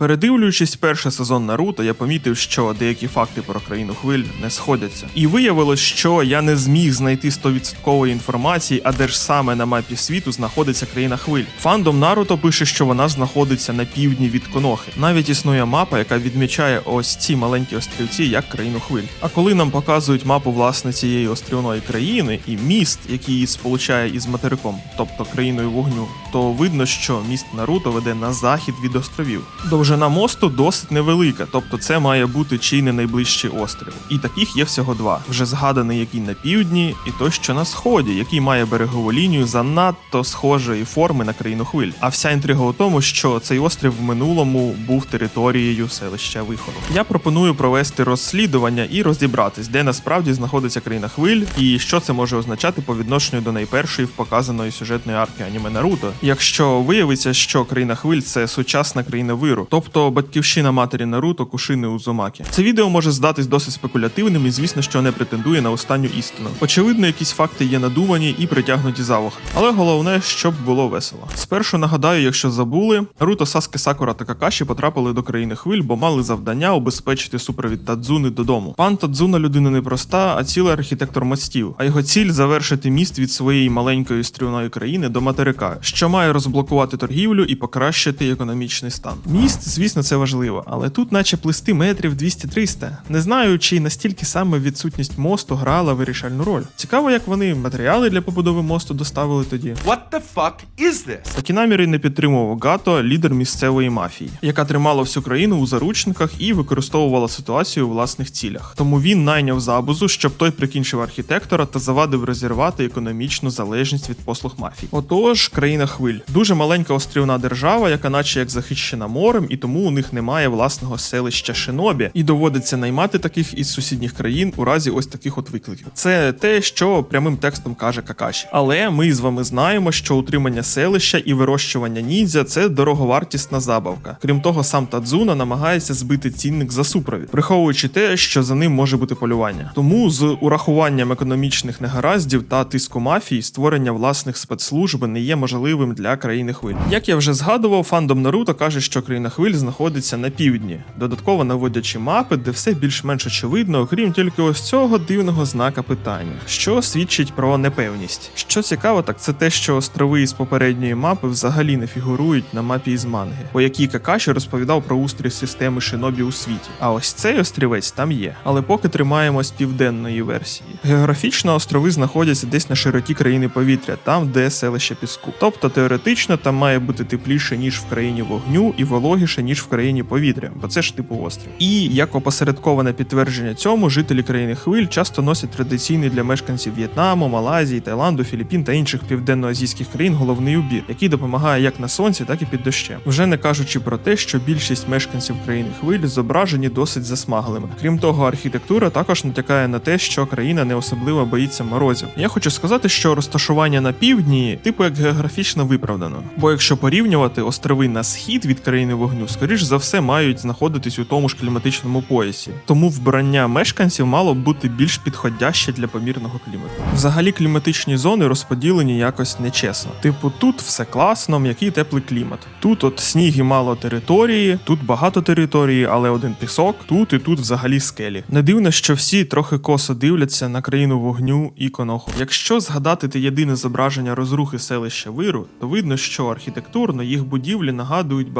Передивлюючись перший сезон Наруто, я помітив, що деякі факти про країну хвиль не сходяться. І виявилось, що я не зміг знайти 100% інформації, а де ж саме на мапі світу знаходиться країна хвиль. Фандом Наруто пише, що вона знаходиться на півдні від Конохи. Навіть існує мапа, яка відмічає ось ці маленькі острівці як країну хвиль. А коли нам показують мапу власне цієї острівної країни і міст, який її сполучає із материком, тобто країною вогню, то видно, що міст Наруто веде на захід від островів. Довжина мосту досить невелика, тобто це має бути чи не найближчий острів. І таких є всього два: вже згаданий, який на півдні, і той, що на сході, який має берегову лінію занадто схожої форми на країну хвиль. А вся інтрига у тому, що цей острів в минулому був територією селища Виходу. Я пропоную провести розслідування і розібратись, де насправді знаходиться країна хвиль, і що це може означати по відношенню до найпершої показаної сюжетної арки аніме Наруто. Якщо виявиться, що країна хвиль це сучасна країна виру, тобто батьківщина матері Наруто Кушини Узумакі. Це відео може здатись досить спекулятивним і, звісно, що не претендує на останню істину. Очевидно, якісь факти є надумані і притягнуті за вуха. Але головне, щоб було весело. Спершу нагадаю, якщо забули, Наруто, Саске, Сакура та Какаші потрапили до країни хвиль, бо мали завдання обезпечити супровід Тадзуни додому. Пан Тадзуна людина непроста, а цілий архітектор мостів. А його ціль завершити міст від своєї маленької стрілної країни до материка, що має розблокувати торгівлю і покращити економічний стан. Міст, звісно, це важливо, але тут, наче плисти метрів 200-300. Не знаю, чи настільки саме відсутність мосту грала вирішальну роль. Цікаво, як вони матеріали для побудови мосту доставили тоді. What the fuck is this? Такі наміри не підтримував Гато, лідер місцевої мафії, яка тримала всю країну у заручниках і використовувала ситуацію у власних цілях. Тому він найняв забузу, щоб той прикінчив архітектора та завадив розірвати економічну залежність від послуг мафії. Отож, країна хвиль дуже маленька острівна держава, яка, наче як захищена морем, і тому у них немає власного селища Шинобі, і доводиться наймати таких із сусідніх країн у разі ось таких от викликів. Це те, що прямим текстом каже Какаші. Але ми з вами знаємо, що утримання селища і вирощування ніндзя це дороговартісна забавка. Крім того, сам Тадзуна намагається збити цінник за супровід, приховуючи те, що за ним може бути полювання. Тому з урахуванням економічних негараздів та тиску мафії створення власних спецслужб не є можливим для країни хвиль. Як я вже згадував, фандом Наруто каже, що країна хвиль знаходиться на півдні, додатково наводячи мапи, де все більш-менш очевидно, окрім тільки ось цього дивного знака питання, що свідчить про непевність. Що цікаво, так це те, що острови із попередньої мапи взагалі не фігурують на мапі із манги, по якій Какаші розповідав про устрій системи Шинобі у світі. А ось цей острівець там є. Але поки тримаємось південної версії. Географічно острови знаходяться десь на широті країни повітря, там де селище піску. Тобто теоретично там має бути тепліше ніж в країні вогню, і вологіше ніж в країні повітря, бо це ж типу острів. І як опосередковане підтвердження цьому, жителі країни хвиль часто носять традиційний для мешканців В'єтнаму, Малайзії, Таїланду, Філіппін та інших південноазійських країн головний убір, який допомагає як на сонці, так і під дощем. Вже не кажучи про те, що більшість мешканців країни хвиль зображені досить засмаглими. Крім того, архітектура також натякає на те, що країна не особливо боїться морозів. Я хочу сказати, що розташування на півдні, типу як географічно виправдано. Бо якщо порівнювати острови на схід від країни вогню, скоріш за все мають знаходитись у тому ж кліматичному поясі. Тому вбрання мешканців мало б бути більш підходяще для помірного клімату. Взагалі кліматичні зони розподілені якось нечесно. Типу, тут все класно, м'який теплий клімат. Тут от сніг і мало території, тут багато території, але один пісок, тут і тут взагалі скелі. Не дивно, що всі трохи косо дивляться на країну вогню і коноху. Якщо згадати те єдине зображення розрухи селища Виру, то видно, що архітектурно їх будівлі нагадують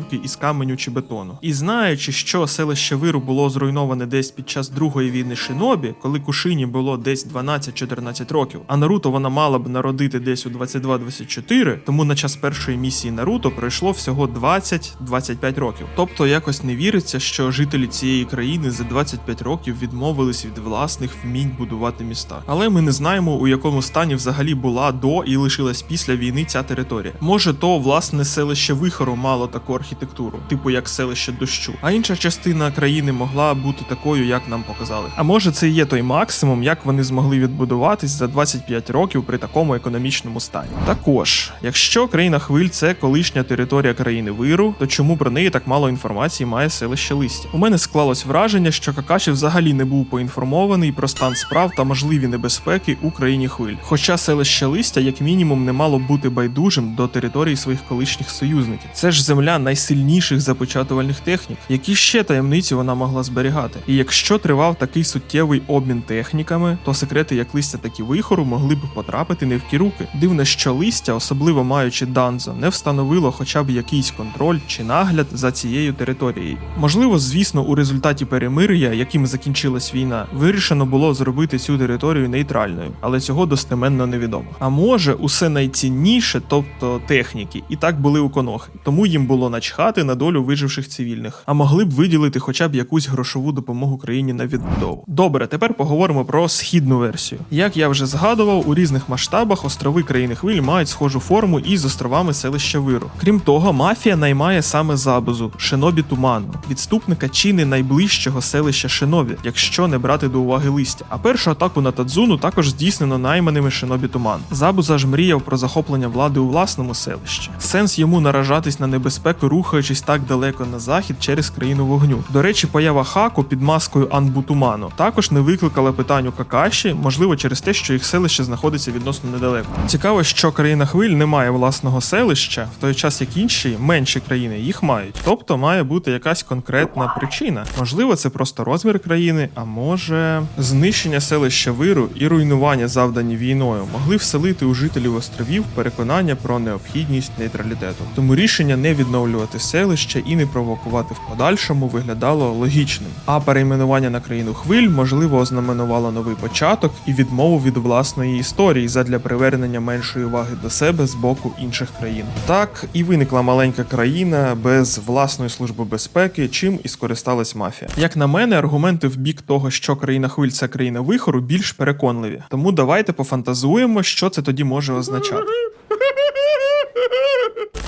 багатоповерхівки із каменю чи бетону. І знаючи, що селище Виру було зруйноване десь під час другої війни Шинобі, коли Кушині було десь 12-14 років, а Наруто вона мала б народити десь у 22-24, тому на час першої місії Наруто пройшло всього 20-25 років. Тобто якось не віриться, що жителі цієї країни за 25 років відмовились від власних вмінь будувати міста. Але ми не знаємо, у якому стані взагалі була до і лишилась після війни ця територія. Може, то власне селище Вихору мало таку архітектуру, типу як селище дощу, а інша частина країни могла бути такою, як нам показали. А може, це є той максимум, як вони змогли відбудуватись за 25 років при такому економічному стані. Також, якщо країна хвиль це колишня територія країни Виру, то чому про неї так мало інформації має селище листя? У мене склалось враження, що Какаші взагалі не був поінформований про стан справ та можливі небезпеки у країні хвиль. Хоча селище листя, як мінімум, не мало бути байдужим до території своїх колишніх союзників. Це ж земля найсильніших започатувальних технік, які ще таємниці вона могла зберігати. І якщо тривав такий суттєвий обмін техніками, то секрети як листя, так і вихору могли б потрапити не в ті руки. Дивно, що листя, особливо маючи Данзо, не встановило хоча б якийсь контроль чи нагляд за цією територією. Можливо, звісно, у результаті перемир'я, яким закінчилась війна, вирішено було зробити цю територію нейтральною, але цього достеменно невідомо. А може, усе найцінніше, тобто техніки, і так були у конохи, тому їм було начхати на долю виживших цивільних, а могли б виділити хоча б якусь грошову допомогу країні на відбудову. Добре, тепер поговоримо про східну версію. Як я вже згадував, у різних масштабах острови країни хвиль мають схожу форму із островами селища Виру. Крім того, мафія наймає саме Забузу, Шинобі Туману, відступника чи не найближчого селища Шинобі, якщо не брати до уваги листя. А першу атаку на Тадзуну також здійснено найманими Шинобі Туман. Забуза ж мріяв про захоплення влади у власному селищі. Сенс йому наражатись на небезпеку, рухаючись так далеко на захід через країну вогню. До речі, поява Хаку під маскою Анбутуману також не викликала питань у Какаші, можливо, через те, що їх селище знаходиться відносно недалеко. Цікаво, що країна хвиль не має власного селища, в той час як інші менші країни їх мають. Тобто має бути якась конкретна причина. Можливо, це просто розмір країни, а може знищення селища Виру і руйнування, завдані війною, могли вселити у жителів островів переконання про необхідність нейтралітету. Тому рішення не відновлювати селище і не провокувати в подальшому виглядало логічним. А перейменування на країну хвиль можливо ознаменувало новий початок і відмову від власної історії задля привернення меншої уваги до себе з боку інших країн. Так і виникла маленька країна без власної служби безпеки, чим і скористалась мафія. Як на мене, аргументи в бік того, що країна хвиль це країна вихору, більш переконливі. Тому давайте пофантазуємо, що це тоді може означати.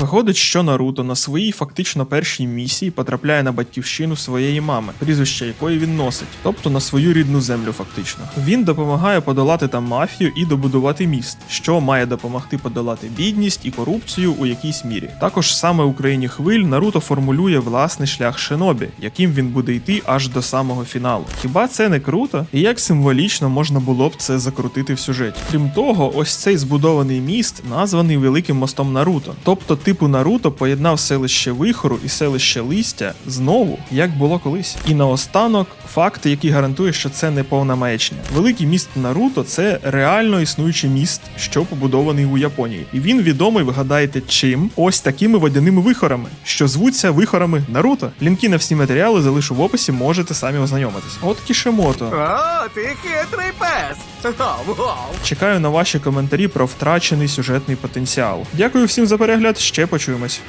Виходить, що Наруто на своїй фактично першій місії потрапляє на батьківщину своєї мами, прізвище якої він носить, тобто на свою рідну землю, фактично. Він допомагає подолати там мафію і добудувати міст, що має допомогти подолати бідність і корупцію у якійсь мірі. Також саме у країні хвиль Наруто формулює власний шлях шинобі, яким він буде йти аж до самого фіналу. Хіба це не круто? І як символічно можна було б це закрутити в сюжеті? Крім того, ось цей збудований міст названий великим мостом Наруто. Тобто, типу Наруто поєднав селище Вихору і селище Листя знову, як було колись. І наостанок факт, який гарантує, що це не повна маячня. Великий міст Наруто це реально існуючий міст, що побудований у Японії. І він відомий, вгадаєте, чим? Ось такими водяними вихорами, що звуться вихорами Наруто. Лінки на всі матеріали залишу в описі, можете самі ознайомитись. От Кішемото. О, ти хитрий пес. Чекаю на ваші коментарі про втрачений сюжетний потенціал. Дякую всім за перегляд. Ще почуємось.